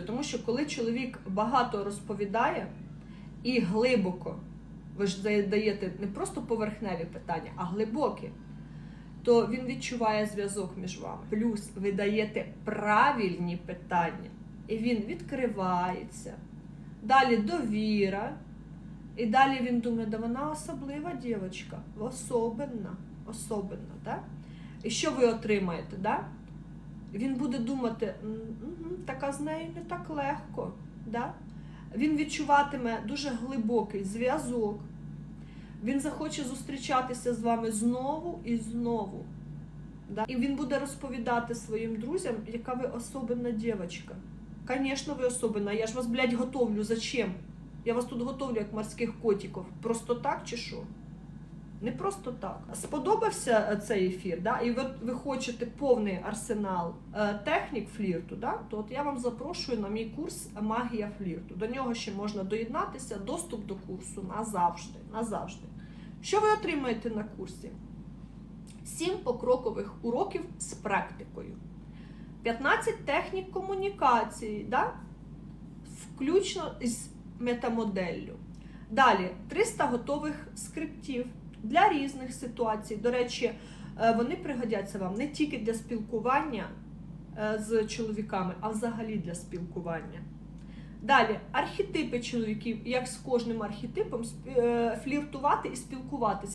Тому що коли чоловік багато розповідає і глибоко, ви ж задаєте не просто поверхневі питання, а глибокі, то він відчуває зв'язок між вами. Плюс ви даєте правильні питання, і він відкривається. Далі довіра. І далі він думає, да вона особлива дівчинка, особенна, особенна, так? І що ви отримаєте, да? Він буде думати, «М, мгм, така з нею не так легко. Да? Він відчуватиме дуже глибокий зв'язок. Він захоче зустрічатися з вами знову і знову. Да? І він буде розповідати своїм друзям, яка ви особенна дівчинка. Звісно, ви особенна. Я ж вас, блядь, готовлю. Зачем? Я вас тут готовлю як морських котиків. Просто так чи що? Не просто так. Сподобався е, цей ефір, да? і ви, ви хочете повний арсенал е, технік флірту, да? то от я вам запрошую на мій курс Магія флірту. До нього ще можна доєднатися, доступ до курсу назавжди. назавжди. Що ви отримаєте на курсі? Сім покрокових уроків з практикою, 15 технік комунікації, да? включно з метамоделлю. Далі 300 готових скриптів для різних ситуацій. До речі, е, вони пригодяться вам не тільки для спілкування е, з чоловіками, а взагалі для спілкування. Далі архетипи чоловіків, як з кожним архетипом е, фліртувати і спілкуватися.